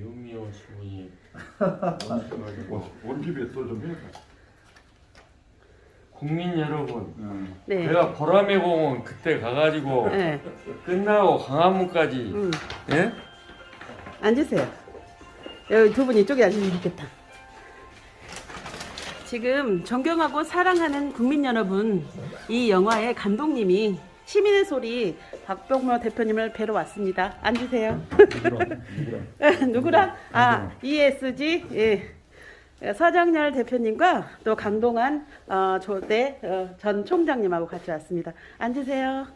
신부님 오셔가지고 원집에 또좀 해봐. 국민 여러분 응. 네. 제가 보라매 공원 그때 가가지고 네. 끝나고 강화문까지 음. 예? 앉으세요. 여기 두 분 이 쪽에 앉으면 좋겠다. 지금 존경하고 사랑하는 국민 여러분, 이 영화의 감독님이 시민의 소리 박병모 대표님을 뵈러 왔습니다. 앉으세요. 누구랑 누구랑. 누구랑? 아, ESG 예. 서정열 대표님과 또 강동환 어, 조대 어, 전 총장님하고 같이 왔습니다. 앉으세요.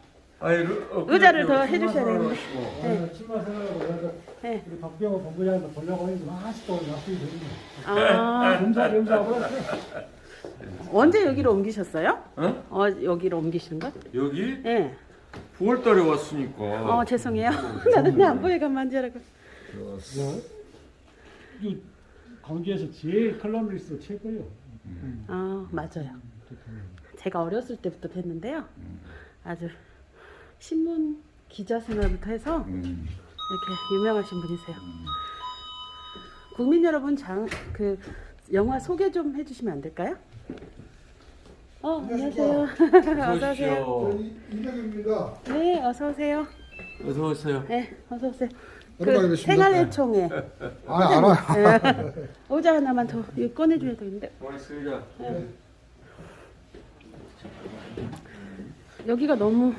아니, 루- 어, 의자를 더 해주셔야 되는데. 네. 출마 생각하고 그래서 네. 우리 박병호 본부장도 보려고 했는데 아직도 약속이 되는데 아, 검사 검사하고 그랬어. 언제 여기로 옮기셨어요? 어? 어, 여기로 옮기신 거? 여기 예. 9월달에 왔으니까 어, 죄송해요. 나는 안 보이가만 줄 알고. 이 광주에서 제일 컬럼리스트 최고예요. 아, 맞아요. 제가 어렸을 때부터 뵀는데요. 아주 신문 기자 생활부터 해서 음. 이렇게 유명하신 분이세요. 국민 여러분 장 그 영화 소개 좀 해주시면 안 될까요? 어 안녕하세요. 어서 오세요. 오십시오. 이백입니다. 네 어서 오세요. 어서 오세요. 네 어서 오세요. 오랜만에 그 뵙습니다. 생활의총회 아, 알아요. 네. 의자 하나만 더 이거 꺼내줘야 되는데 고맙습니다. 여기가 너무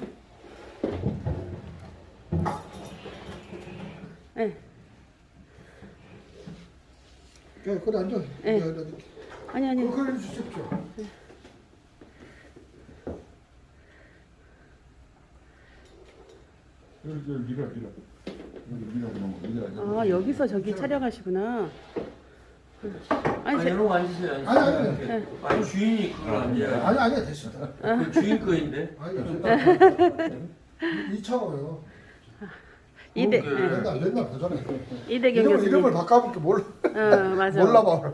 네. 그래, 그래 앉아. 네. 네. 네. 아니 아니 어, 그래 주십시오. 여기 저 미라 미라. 여기 미라 미라 미라. 아 여기서 저기 촬영하시구나. 아니 아니, 제, 여러분 앉으세요. 아니, 아니, 아니. 네. 아니, 주인이 그거 아니야. 아니 아니 됐습니다. 그 주인 거인데. 아니 이차고요. 이대 그- 네. 옛날 옛날 보잖아요. 이대경 이름을 교수님. 이름을 바꿔볼게 몰라 어 맞아. 몰라봐.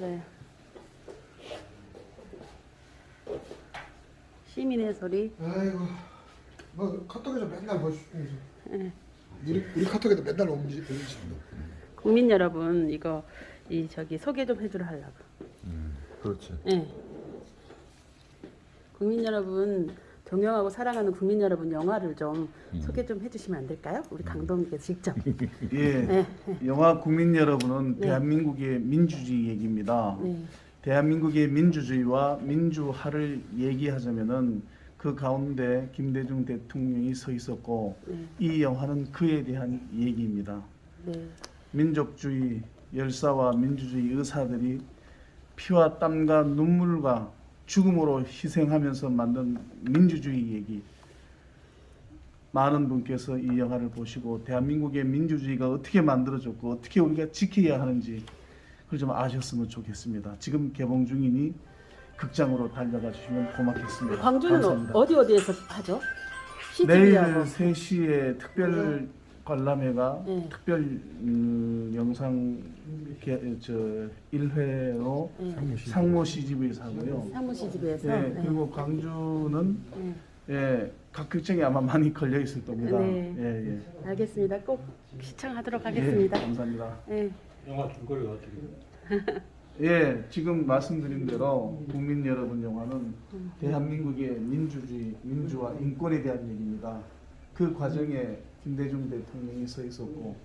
맞아요. 시민의 소리. 아이고 뭐 카톡에서 맨날 보시면서 네. 우리 우리 카톡에도 맨날 옮기 옮기십니다. 국민 여러분 이거 이 저기 소개 좀 해주러 하려고. 그렇지. 예. 국민 여러분 존경하고 사랑하는 국민 여러분 영화를 좀 소개 좀 해주시면 안 될까요? 우리 강동님께서 직접. 예, 네. 영화 국민 여러분은 네. 대한민국의 민주주의 얘기입니다. 네. 대한민국의 민주주의와 민주화를 얘기하자면은 그 가운데 김대중 대통령이 서 있었고 네. 이 영화는 그에 대한 얘기입니다. 네. 민족주의 열사와 민주주의 의사들이 피와 땀과 눈물과 죽음으로 희생하면서 만든 민주주의 얘기. 많은 분께서 이 영화를 보시고 대한민국의 민주주의가 어떻게 만들어졌고 어떻게 우리가 지켜야 하는지 그걸 좀 아셨으면 좋겠습니다. 지금 개봉 중이니 극장으로 달려가 주시면 고맙겠습니다. 광주는 감사합니다. 어, 디 어디에서 하죠? 내일 CGV하고. 3시에 특별 관람회가 네. 특별 음, 영상 개, 저 1회로 네. 상모 CGV에서 하고요. 사무실 집에서. 네, 네. 그리고 광주는 네. 예, 각 극장에 아마 많이 걸려 있을 겁니다. 네. 예, 예. 알겠습니다. 꼭 시청하도록 예, 하겠습니다. 감사합니다. 네. 영화 줄거리가 어떻게? 예, 지금 말씀드린 대로 국민 여러분 영화는 음. 대한민국의 민주주의, 민주화, 인권에 대한 얘기입니다. 그 과정에 김대중 대통령이 서 있었고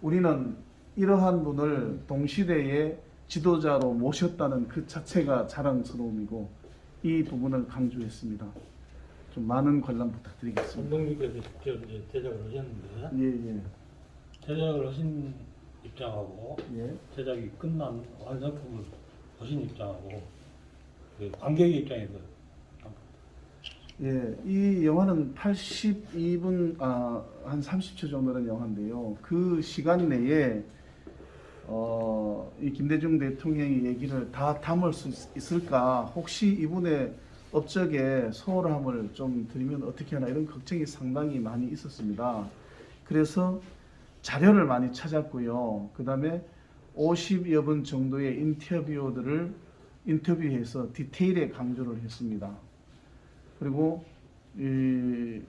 우리는 이러한 분을 동시대의 지도자로 모셨다는 그 자체가 자랑스러움이고 이 부분을 강조했습니다. 좀 많은 관람 부탁드리겠습니다. 감독님께서 직접 이제 제작을 하셨는데 예, 예, 제작을 하신 입장하고 예. 제작이 끝난 완성품을 보신 입장하고 그 관객의 입장에서 예, 이 영화는 82분 아, 한 30초 정도 는 영화인데요. 그 시간 내에 어, 이 김대중 대통령의 얘기를 다 담을 수 있- 있을까? 혹시 이분의 업적에 소홀함을 좀 드리면 어떻게 하나 이런 걱정이 상당히 많이 있었습니다. 그래서 자료를 많이 찾았고요. 그 다음에 50여 분 정도의 인터뷰들을 인터뷰해서 디테일에 강조를 했습니다. 그리고 이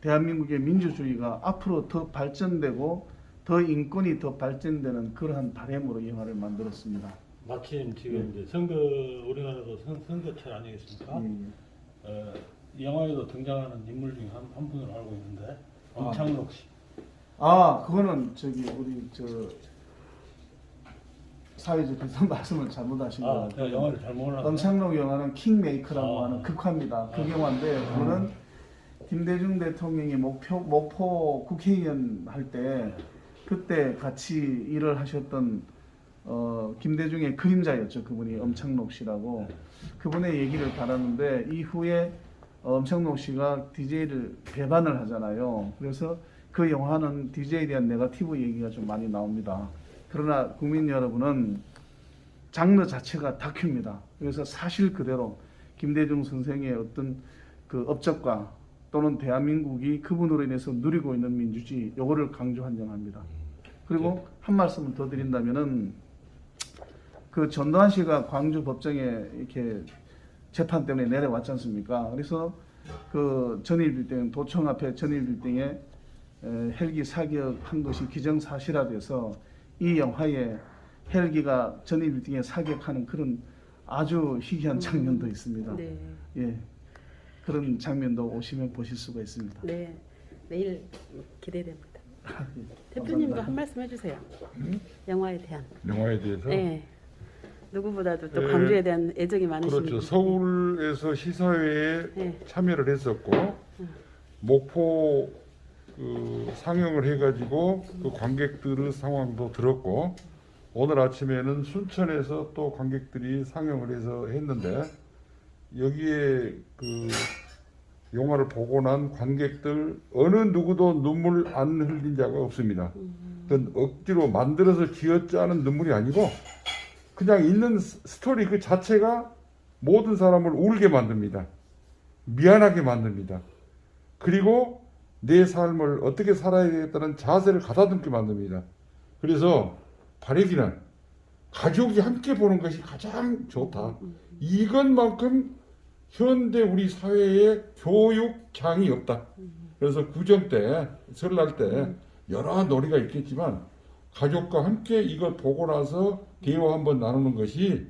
대한민국의 민주주의가 앞으로 더 발전되고 더 인권이 더 발전되는 그러한 바램으로 이 영화를 만들었습니다. 마침 지금 이제 선거 우리나라도 선, 선거철 아니겠습니까? 예, 예. 어, 이 영화에도 등장하는 인물 중에 한, 한 분을 알고 있는데 엄창록 씨. 아 그거는 저기 우리 저 사회적에서 말씀을 잘못하신 것 아, 같아요. 제가 영화를 잘못 몰랐네. 엄창록 영화는 킹메이커라고 아. 하는 극화입니다. 그 아. 영화인데 그거는 김대중 대통령이 목표 목포 국회의원 할 때 그때 같이 일을 하셨던 어, 김대중의 그림자였죠. 그분이 엄창록 씨라고 그분의 얘기를 달았는데 이후에 엄창록 씨가 DJ를 배반을 하잖아요. 그래서 그 영화는 DJ에 대한 네거티브 얘기가 좀 많이 나옵니다. 그러나 국민 여러분은 장르 자체가 다큐입니다. 그래서 사실 그대로 김대중 선생의 어떤 그 업적과 또는 대한민국이 그분으로 인해서 누리고 있는 민주주의 요거를 강조한 영화입니다. 그리고 한 말씀을 더 드린다면은 그 전두환 씨가 광주 법정에 이렇게 재판 때문에 내려왔지 않습니까? 그래서 그 전일 빌딩 도청 앞에 전일 빌딩에 에, 헬기 사격한 것이 기정사실화돼서 이 영화에 헬기가 전일빌딩에 사격하는 그런 아주 희귀한 장면도 있습니다. 네. 예, 그런 장면도 오시면 보실 수가 있습니다. 네. 내일 기대됩니다. 예, 대표님도 감사합니다. 한 말씀 해주세요. 영화에 대한. 영화에 대해서 네. 누구보다도 또 예, 광주에 대한 애정이 많으신 그렇죠. 분. 서울에서 시사회에 네. 참여를 했었고 목포 그 상영을 해가지고 그 관객들의 상황도 들었고 오늘 아침에는 순천에서 또 관객들이 상영을 해서 했는데 여기에 그 영화를 보고 난 관객들 어느 누구도 눈물 안 흘린 자가 없습니다. 그건 억지로 만들어서 쥐어짜는 눈물이 아니고 그냥 있는 스- 스토리 그 자체가 모든 사람을 울게 만듭니다. 미안하게 만듭니다. 그리고 내 삶을 어떻게 살아야 되겠다는 자세를 가다듬게 만듭니다. 그래서 바래기는 가족이 함께 보는 것이 가장 좋다. 이것만큼 현대 우리 사회에 교육 장이 없다. 그래서 구정 때, 설날 때 여러 놀이가 있겠지만 가족과 함께 이걸 보고 나서 대화 한번 나누는 것이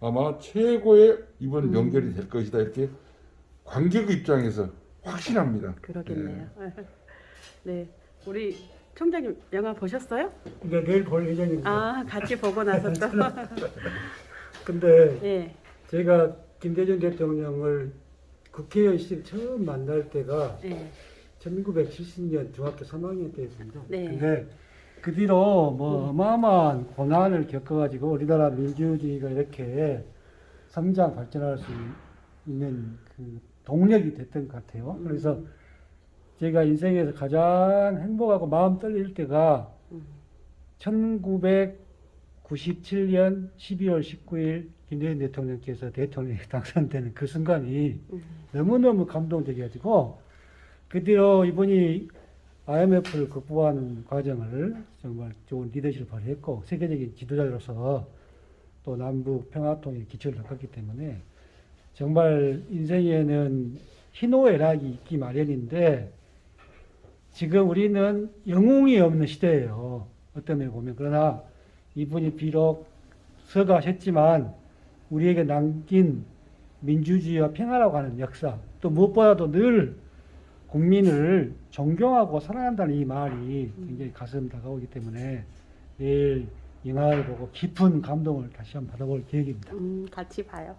아마 최고의 이번 명절이 될 것이다. 이렇게 관객 입장에서 확신합니다. 그러겠네요. 네. 우리 총장님 영화 보셨어요? 근데 내일 볼 예정입니다. 아, 같이 보고 나서 또. 근데 네. 제가 김대중 대통령을 국회의원 시절 처음 만날 때가 네. 1970년 중학교 3학년 때였습니다. 네. 근데 그 뒤로 뭐 어마어마한 고난을 겪어가지고 우리나라 민주주의가 이렇게 성장 발전할 수 있는 그 동력이 됐던 것 같아요. 그래서 제가 인생에서 가장 행복하고 마음 떨릴 때가 1997년 12월 19일 김대중 대통령께서 대통령에 당선되는 그 순간이 너무너무 감동적이어가지고 그 뒤로 이분이 IMF를 극복하는 과정을 정말 좋은 리더십을 발휘했고 세계적인 지도자로서 또 남북 평화통일 기초를 닦았기 때문에 정말 인생에는 희노애락이 있기 마련인데 지금 우리는 영웅이 없는 시대예요. 어떤 면에 보면 그러나 이분이 비록 서가하셨지만 우리에게 남긴 민주주의와 평화라고 하는 역사 또 무엇보다도 늘 국민을 존경하고 사랑한다는 이 말이 굉장히 가슴 다가오기 때문에 내일 영화를 보고 깊은 감동을 다시 한번 받아볼 계획입니다. 음, 같이 봐요.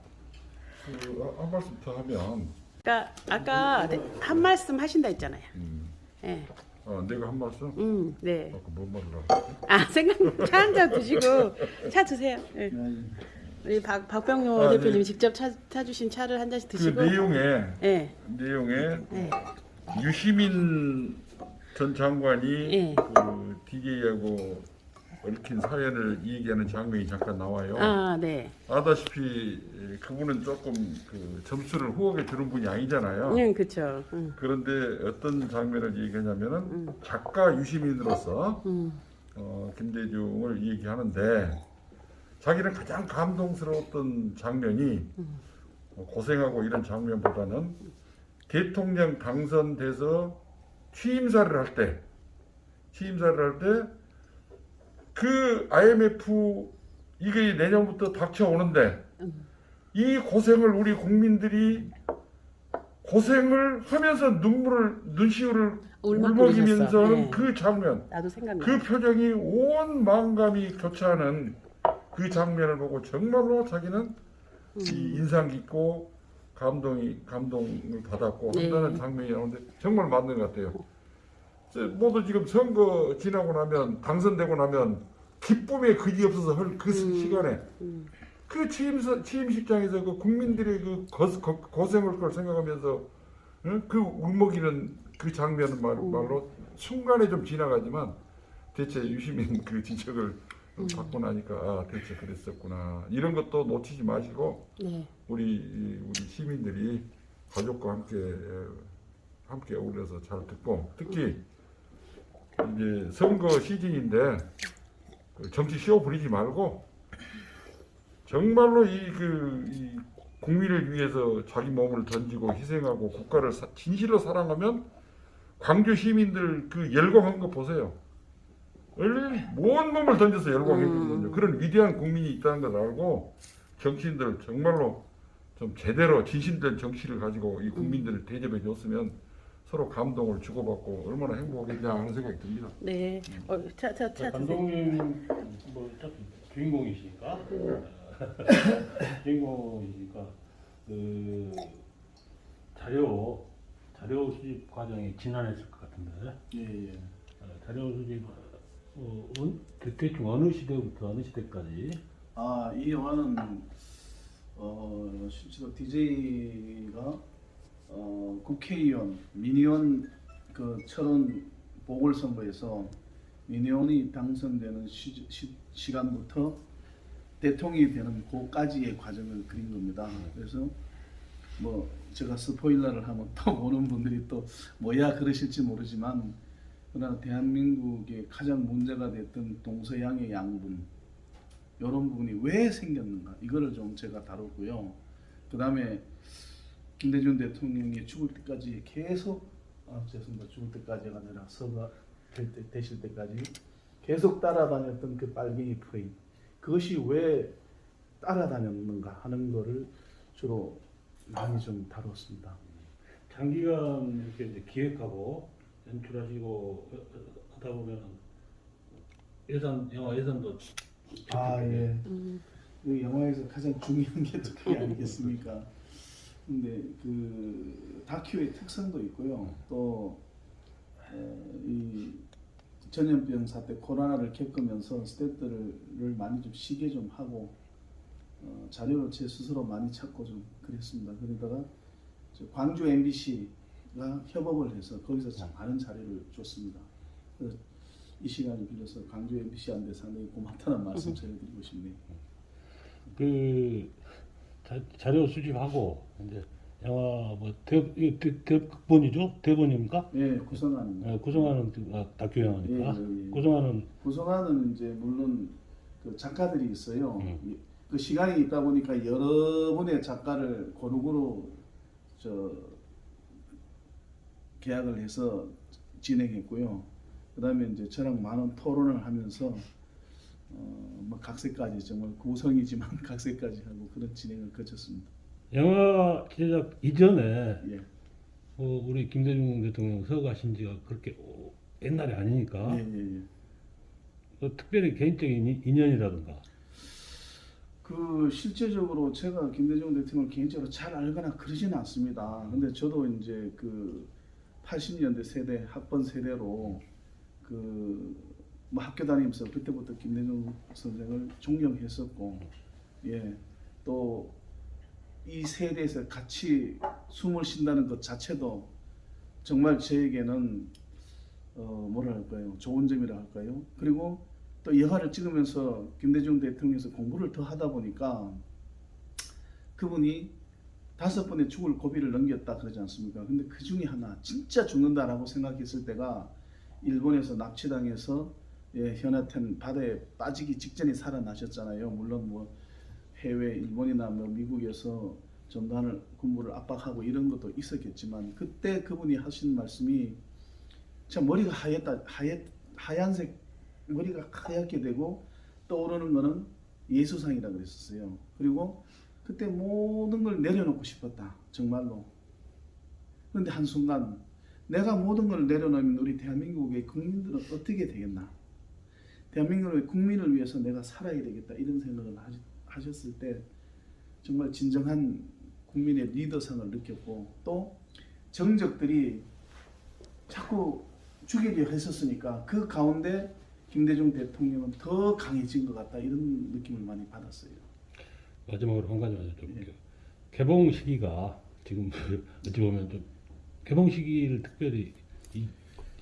그, 아, 한 말씀 더 하면 그러니까 아까 네, 한 말씀 하신다 했잖아요. 음, 네. 어, 내가 한 말씀 음, 네. 아까 뭔 말을 하고 아, 생각 차 한 잔 드시고 차 드세요. 네. 우리 박 박병호 아, 대표님 네. 직접 차 타주신 차를 한 잔씩 그 드시고. 내용에 네. 내용에 네. 유시민 전 장관이 예. 그 DJ하고 얽힌 사연을 얘기하는 장면이 잠깐 나와요. 아, 네. 아다시피 그분은 조금 그 점수를 후하게 주는 분이 아니잖아요. 응, 그렇죠. 응. 그런데 어떤 장면을 얘기하냐면은 음. 작가 유시민으로서 음. 어, 김대중을 얘기하는데 자기는 가장 감동스러웠던 장면이 어, 고생하고 이런 장면보다는 대통령 당선돼서 취임사를 할 때 취임사를 할 때 그 IMF 이게 내년부터 닥쳐오는데 이 고생을 우리 국민들이 고생을 하면서 눈물을 눈시울을 울먹이면서. 네. 그 장면. 그 표정이 온 마음감이 교차하는 그 장면을 보고 정말로 자기는 이 인상 깊고 감동이 감동을 받았고 네. 한다는 장면이 나오는데 정말 맞는 것 같아요. 저 모두 지금 선거 지나고 나면 당선되고 나면 기쁨에 그지 없어서 할그 시간에 음. 그 취임 취임식장에서 그 국민들의 그 고, 고, 고생을 걸 생각하면서 응? 그 울먹이는 그 장면은 말, 말로 순간에 좀 지나가지만 대체 유시민 그 지적을 받고 나니까 아 대체 그랬었구나 이런 것도 놓치지 마시고 네. 우리 이- 우리 시민들이 가족과 함께 에, 함께 어울려서 잘 듣고 특히 이제 선거 시즌인데 그 정치 쇼 부리지 말고 정말로 이그 국민을 위해서 자기 몸을 던지고 희생하고 국가를 사- 진실로 사랑하면 광주 시민들 그 열광한 거 보세요. 얼- 온 몸을 던져서 열광했거든요. 그런 위대한 국민이 있다는 걸 알고 정치인들 정말로 좀 제대로 진실된 정치를 가지고 이 국민들을 대접해 줬으면 서로 감동을 주고받고 얼마나 행복하겠냐 하는 생각이 듭니다. 네. 어, 차, 차, 차. 드세요. 감독님 뭐 어차피 주인공이시니까 주인공이니까 그 자료 자료 수집 과정이 지난했을 것 같은데 예, 예. 어, 자료 수집 어, 언- 대- 대충 어느 시대부터 어느 시대까지 아, 이 영화는 어, 실제로 DJ가 어, 국회의원 민의원 그 철원 보궐선거에서 민의원이 당선되는 시, 시, 시 간부터 대통령이 되는 그까지의 과정을 그린 겁니다. 그래서 뭐 제가 스포일러를 하면 또 보는 분들이 또 뭐야 그러실지 모르지만 그러나 대한민국의 가장 문제가 됐던 동서양의 양분 이런 부분이 왜 생겼는가 이거를 좀 제가 다뤘고요. 그 다음에 김대중 대통령이 죽을 때까지 계속 아 죄송합니다 죽을 때까지가 아니라 서가 될 때, 되실 때까지 계속 따라다녔던 그 빨갱이 프레임 그것이 왜 따라다녔는가 하는 거를 주로 많이 좀 다뤘습니다. 장기간 이렇게 이제 기획하고 연출하시고 어, 어, 하다 보면 예산 영화 예산도 아 예. 음. 그 영화에서 가장 중요한 게 또 그게 아니겠습니까? 근데 그 다큐의 특성도 있고요. 또이 전염병 사태 코로나를 겪으면서 스태프들을 많이 좀 쉬게 좀 하고 어, 자료를 제 스스로 많이 찾고 좀 그랬습니다. 그러다가 저 광주 MBC가 협업을 해서 거기서 참 많은 자료를 줬습니다. 그래서 이 시간을 빌어서 광주 MBC한테 상당히 고맙다는 말씀 전해드리고 싶네요. 그 자, 자료 수집하고 이제 영화 뭐 대 대, 대, 극본이죠 대본입니까? 예, 구성하는 예, 구성하는 그, 아, 다큐 영화니까 예, 예, 예. 구성하는 구성하는 이제 물론 그 작가들이 있어요. 음. 이- 그 시간이 있다 보니까 여러 분의 작가를 고루고루 저 계약을 해서 진행했고요. 그다음에 이제 저랑 많은 토론을 하면서 어, 뭐 각색까지 정말 구성이지만 각색까지 하고 그런 진행을 거쳤습니다. 영화 제작 이전에 예, 어, 우리 김대중 대통령 서가신 지가 그렇게 오- 옛날이 아니니까 예, 예, 예. 그 특별히 개인적인 인- 인연이라든가 그 실제적으로 제가 김대중 대통령을 개인적으로 잘 알거나 그러지는 않습니다. 근데 저도 이제 그 80년대 세대 학번 세대로 그 뭐 학교 다니면서 그때부터 김대중 선생을 존경했었고 예 또 이 세대에서 같이 숨을 쉰다는 것 자체도 정말 저에게는 어 뭐랄까요 좋은 점이라 할까요 그리고 또 영화를 찍으면서 김대중 대통령에서 공부를 더 하다 보니까 그분이 다섯 번의 죽을 고비를 넘겼다 그러지 않습니까? 근데 그 중에 하나 진짜 죽는다라고 생각했을 때가 일본에서 납치당해서 예, 현아텐 바다에 빠지기 직전에 살아나셨잖아요. 물론 뭐 해외 일본이나 뭐 미국에서 전단을 군부를 압박하고 이런 것도 있었겠지만 그때 그분이 하신 말씀이 참 머리가 하얗다 하얗 하얀색 머리가 하얗게 되고 떠오르는 거는 예수상이라 그랬었어요. 그리고 그때 모든 걸 내려놓고 싶었다. 정말로. 그런데 한순간 내가 모든 걸 내려놓으면 우리 대한민국의 국민들은 어떻게 되겠나? 대한민국의 국민을 위해서 내가 살아야 되겠다 이런 생각을 하셨을 때 정말 진정한 국민의 리더성을 느꼈고 또 정적들이 자꾸 죽이려 했었으니까 그 가운데 김대중 대통령은 더 강해진 것 같다 이런 느낌을 많이 받았어요. 마지막으로 한 가지만 여쭤볼게요. 개봉 시기가 지금 어찌 보면 좀 개봉 시기를 특별히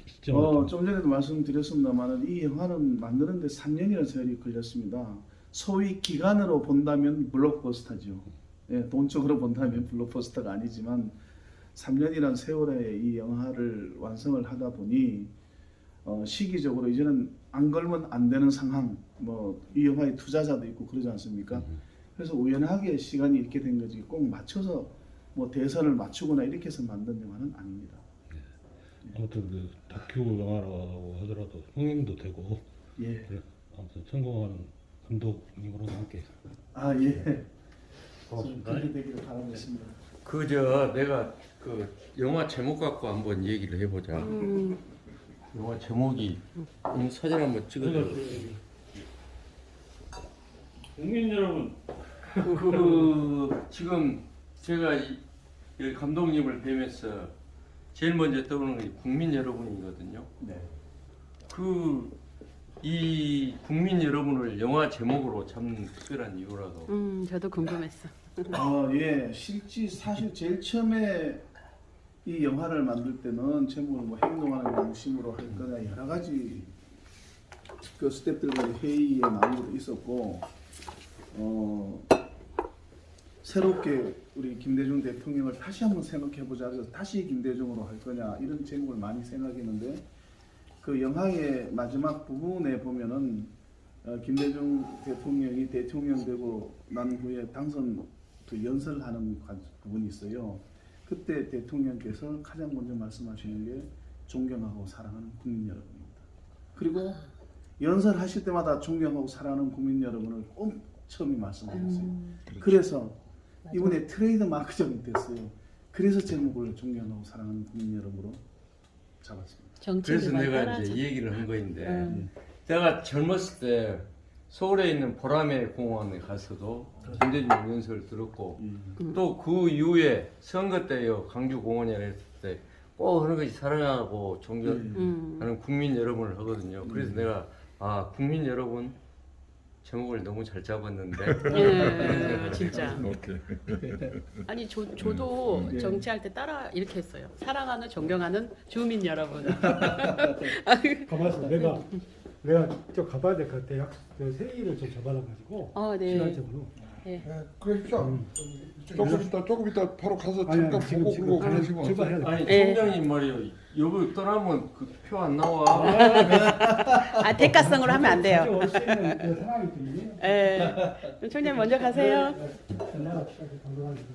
이 시점을 어, 좀좀 전에도 말씀드렸습니다만 이 영화는 만드는데 3년이라는 세월이 걸렸습니다. 소위 기간으로 본다면 블록버스터죠. 예, 돈적으로 본다면 블록버스터가 아니지만 3년이라는 세월에 이 영화를 완성을 하다 보니 어, 시기적으로 이제는 안 걸면 안 되는 상황, 뭐 이 영화에 투자자도 있고 그러지 않습니까? 그래서 우연하게 시간이 이렇게 된 거지 꼭 맞춰서 뭐 대선을 맞추거나 이렇게 해서 만든 영화는 아닙니다. 아무튼 그 다큐 영화라고 하더라도 흥행도 되고 예. 그래, 아무튼 성공하는 감독님으로 함께 아 예. 좀 고맙습니다. 그렇게 되기를 바라겠습니다. 그저 내가 그 영화 제목 갖고 한번 얘기를 해보자. 음, 영화 제목이 이 사진 한번 찍어줘. 국민 여러분 그 지금 제가 이, 이 감독님을 뵈면서 제일 먼저 떠오르는 게 국민 여러분이거든요. 네. 그이 국민 여러분을 영화 제목으로 잡는 특별한 이유라도 음, 저도 궁금했어. 어, 예. 실제 사실 제일 처음에 이 영화를 만들 때는 제목을 뭐 행동하는 양심으로 할 거냐 여러 가지 그 스태프들과의 회의의 나무도 있었고 어 새롭게 우리 김대중 대통령을 다시 한번 생각해 보자 그래서 다시 김대중으로 할 거냐 이런 제목을 많이 생각했는데 그 영화의 마지막 부분에 보면은 어, 김대중 대통령이 대통령 되고 난 후에 당선 그 연설하는 관- 부분이 있어요. 그때 대통령께서 가장 먼저 말씀하시는 게 존경하고 사랑하는 국민 여러분입니다. 그리고 연설하실 때마다 존경하고 사랑하는 국민 여러분을 꼭 처음에 말씀하셨어요. 그래서 이번에 트레이드 마크점이 됐어요. 그래서 제목을 존경하고 사랑하는 국민 여러분으로 잡았습니다. 그래서 많이 내가 따라하죠. 이제 이 얘기를 한 거인데 음. 내가 젊었을 때 서울에 있는 보라매 공원에 가서도 김대중 연설을 들었고 음. 또 그 이후에 선거 때요 강주 공원에 했을 때꼭 하는 것이 사랑하고 존경하는 음. 국민 여러분을 하거든요. 그래서 내가 아 국민 여러분 제목을 너무 잘 잡았는데 예, 진짜. 오케이. 아니 저, 저도 예. 정치할 때 따라 이렇게 했어요. 사랑하는 존경하는 주민 여러분. 가만있어. 내가 내가 좀 가봐야 될 것 같아. 약 회의를 좀 잡아놔가지고 어, 네. 시간적으로. 예, 그러십시오. 조금 이따 조금 이따 바로 가서 아니, 잠깐 아니, 지금, 보고 지금 그러고 그러시면 출발해야 돼. 아니 네. 총장님 말이요 여기 떠나면 그 표 안 나와. 아 대가성으로 하면 안 돼요. 있는 그 상황이 있거든요. 예. 총장 먼저 가세요. 나라 감독합니다.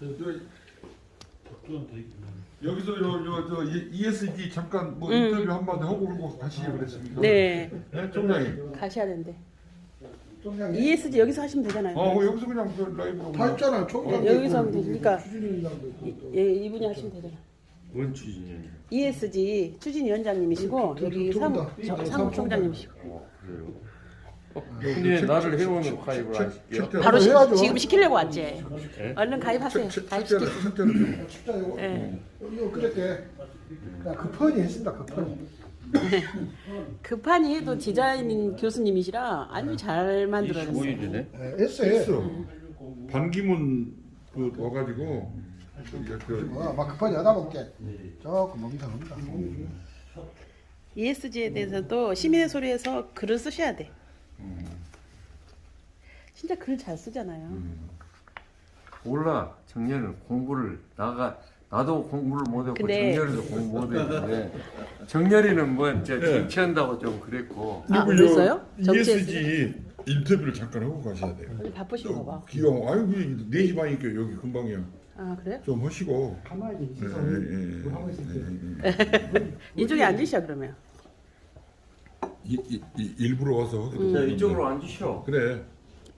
박수는 더 있구나. 여기서 요저 ESG 잠깐 뭐 음. 인터뷰 한마디 하고 그러고 가시기 그랬습니까? 네. 네, 총장님. 가셔야 되는데. 총장님 ESG 여기서 하시면 되잖아요. 어, 여기서 그냥 그 라이브로. 다 있잖아요. 총장 네, 여기서 하면 되니까. 이-. 예, 이분이 하시면 되잖아. 뭔 추진이에요? ESG 추진위원장님이시고 두- 두- 여기 두 사무 분 다. 저- 네, 사무총장님이시고. 어, 그래요. 근데 나를 해오면 가입을 안 시켜. 칠- 바로 시. 지금 시키려고 왔지. 예? 얼른 가입하세요. 칠- 가입시키. 진짜 이거 예. 이거 그냥 급하니 했습니다. 급하니. 급하니 해도 디자인 교수님이시라 아주 잘 만들어냈어요. 25일이네. 예, 에세이. 했어. 반기문 그 와가지고 저기 그 어, 막 급하니 하다 볼게. 조금 멍청합니다. ESG에 대해서도 시민의 소리에서 글을 쓰셔야 돼. 진짜 글 잘 쓰잖아요. 몰라 정년은 공부를 나가 나도 공부를 못했고 근데- 정년이도 공부 못했는데 정년이는 뭐저 정치한다고 좀 그랬고 아, 그리고 그랬어요? ESG 인터뷰를 잠깐 하고 가셔야 돼요. 오늘 바쁘신가 봐. 기왕 아유 네시 반이니까 여기 금방이야. 아 그래요? 좀 하시고. 가만히 예, 있어서 예, 예, 뭐 하고 있을 때. 예, 예, 예. 이쪽에 앉으셔 그러면. 이, 이, 이, 일부러 와서 하기도 자 그런데. 이쪽으로 앉으시오. 그래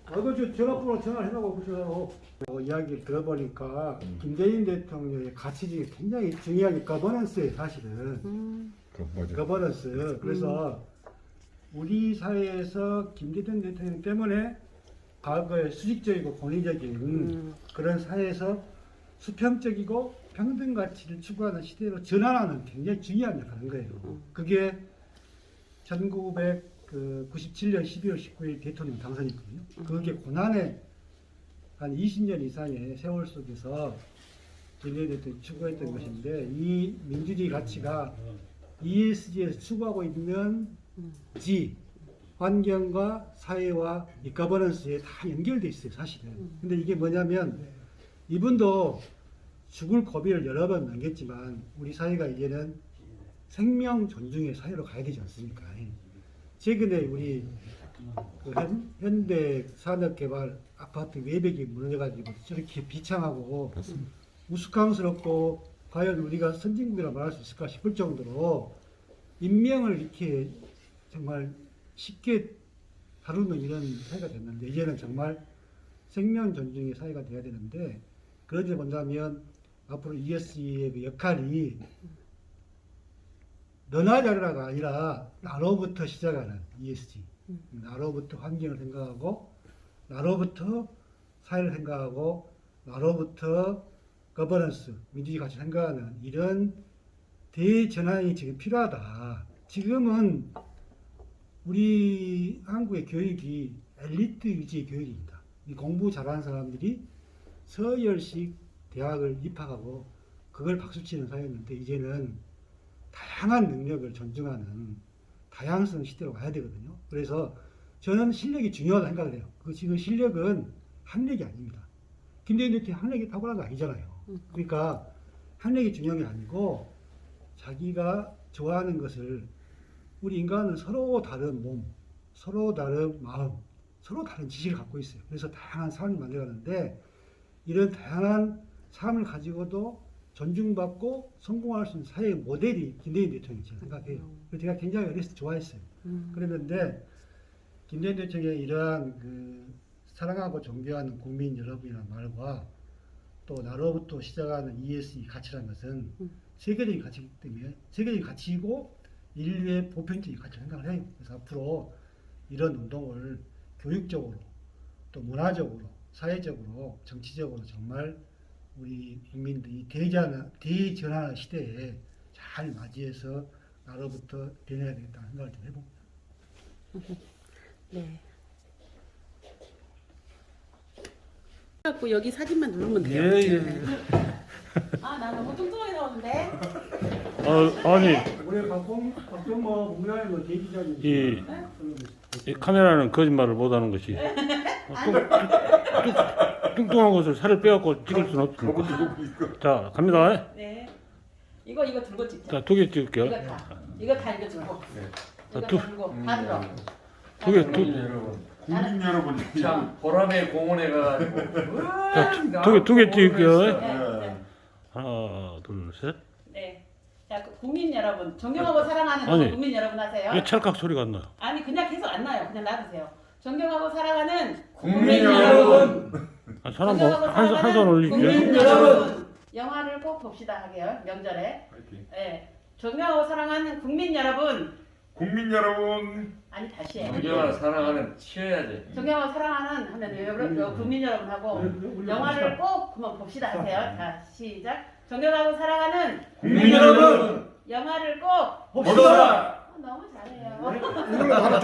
아그 저 전화번호 전화를 해라고 보시라고. 어, 이야기를 들어보니까 김대중 대통령의 가치 중에 굉장히 중요한 게 거버넌스예요 사실은. 음. 그 맞아 거버넌스 그래서 우리 사회에서 김대중 대통령 때문에 과거에 수직적이고 권위적인 음. 그런 사회에서 수평적이고 평등 가치를 추구하는 시대로 전환하는 굉장히 중요한 역할을 한 거예요. 그게 1997년 12월 19일 대통령 당선이거든요. 그게 고난의 한 20년 이상의 세월 속에서 김대중 대통령이 추구했던 것인데 이 민주주의 가치가 ESG에서 추구하고 있는 G 환경과 사회와 이 거버넌스에 다 연결돼 있어요 사실은 근데 이게 뭐냐면 이분도 죽을 고비를 여러 번 넘겼지만 우리 사회가 이제는 생명 존중의 사회로 가야 되지 않습니까 최근에 우리 그 현, 현대 산업개발 아파트 외벽이 무너져가지고 저렇게 비창하고 우스꽝스럽고 과연 우리가 선진국이라 말할 수 있을까 싶을 정도로 인명을 이렇게 정말 쉽게 다루는 이런 사회가 됐는데 이제는 정말 생명 존중의 사회가 돼야 되는데 그러지 본다면 앞으로 ESG의 그 역할이 너나 잘라가 아니라 나로부터 시작하는 ESG 나로부터 환경을 생각하고 나로부터 사회를 생각하고 나로부터 거버넌스 민주주의 가치 생각하는 이런 대전환이 지금 필요하다. 지금은 우리 한국의 교육이 엘리트 위주의 교육입니다. 이 공부 잘하는 사람들이 서열식 대학을 입학하고 그걸 박수치는 사회였는데 이제는 다양한 능력을 존중하는 다양성 시대로 가야 되거든요. 그래서 저는 실력이 중요하다 생각을 해요. 그 지금 실력은 학력이 아닙니다. 김대중 대통령 학력이 탁월한 거 아니잖아요. 그러니까 학력이 중요한 게 아니고 자기가 좋아하는 것을 우리 인간은 서로 다른 몸, 서로 다른 마음, 서로 다른 지식을 갖고 있어요. 그래서 다양한 삶을 만들어가는데 이런 다양한 삶을 가지고도 존중받고 성공할 수 있는 사회의 모델이 김대중 대통령이 제가 생각해요. 그래서 제가 굉장히 어렸을 때 좋아했어요. 음. 그랬는데 김대중 대통령의 이러한 그 사랑하고 존경하는 국민 여러분이라는 말과 또 나로부터 시작하는 ESG 가치라는 것은 음. 세계적인 가치이기 때문에 세계적인 가치이고 인류의 보편적인 가치를 생각을 해요. 그래서 앞으로 이런 운동을 교육적으로 또 문화적으로 사회적으로 정치적으로 정말 우리 국민들이 대전환, 대전환의 시대에 잘 맞이해서 나로부터 변해야 되겠다는 생각을 좀 해봅니다. 네. 갖고 여기 사진만 누르면 돼요. 예, 예. 아, 나 너무 뚱뚱하게 나오는데. 어, 아니 우리 박봉 박정모 문화의 뭐 대기자님 이, 이 카메라는 거짓말을 못하는 것이 뚱, 뚱, 뚱뚱한 것을 살을 빼갖고 찍을 수는 없으니까 자 갑니다 네. 이거 이거 들고 찍자. 자 두 개 찍을게요 이거 다. 이거 다 이거 들고. 이거 아, 두- 다 들고 다 들어. 두 개, 국민 두, 여러분. 국민 여러분 참 보람의 공원에 가가지고 자, 두 개, 두개 찍을게요. 네. 하나 둘 셋 네. 자, 그 국민 여러분, 존경하고 사랑하는 아니. 국민 여러분 하세요. 왜 찰칵 소리가 안 나요? 아니 그냥 계속 안 나요. 그냥 놔두세요. 존경하고 사랑하는 국민 여러분. 아, 손 존경하고 한번 한손 올리죠 국민 여러분. 영화를 꼭 봅시다 하게요. 명절에. 파이팅. 네. 존경하고 사랑하는 국민 여러분. 국민 여러분 아니 다시 해. 존경하는 사랑하는 치어야지. 존경하고 사랑하는 하면 여러분, 여- 국민 여러분하고 영화를 꼭 한번 봅시다 하세요. 자 시작. 존경하고 사랑하는 국민 여러분. 영화를 꼭 봅시다. 어, 너무 잘해요. 바로